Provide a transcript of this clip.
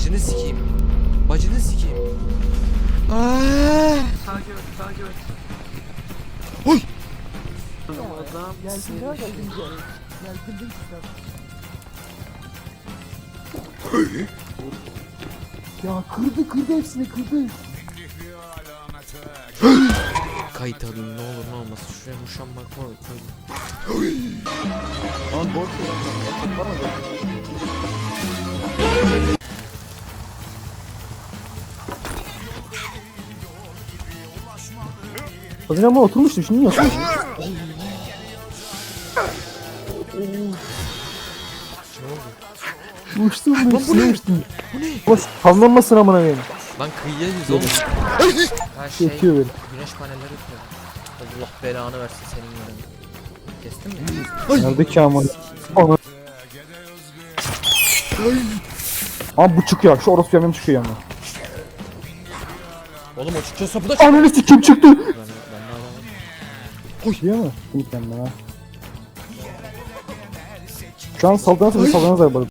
Bacını sikeyim. Bacını sikeyim. Takip et, takip et. Oy! Adam Gelsin ya gelsin ya. Gelsin değil Ya kırdı kırdı hepsini kırdı. Kayıt alayım ne olur ne olmaz. Şuraya muşan bakma koy. Lan boş ver. Az önce ama oturmuştu şimdi yatmış. Uçtum ben üstüne uçtum. Bu ne? Ama amına koyayım. Lan kıyıya yüz oğlum. Şey Yetiyor benim. güneş panelleri yapıyor. Allah belanı versin senin yerini. Kestin mi? Nerede ki ama? Ana. Abi bu çıkıyor. Şu orospu yanım çıkıyor yanına. Oğlum o çıkıyorsa bu da çık. Ananı sikim çıktı. Koşuyor mu? Ha? Şu an mı saldanat var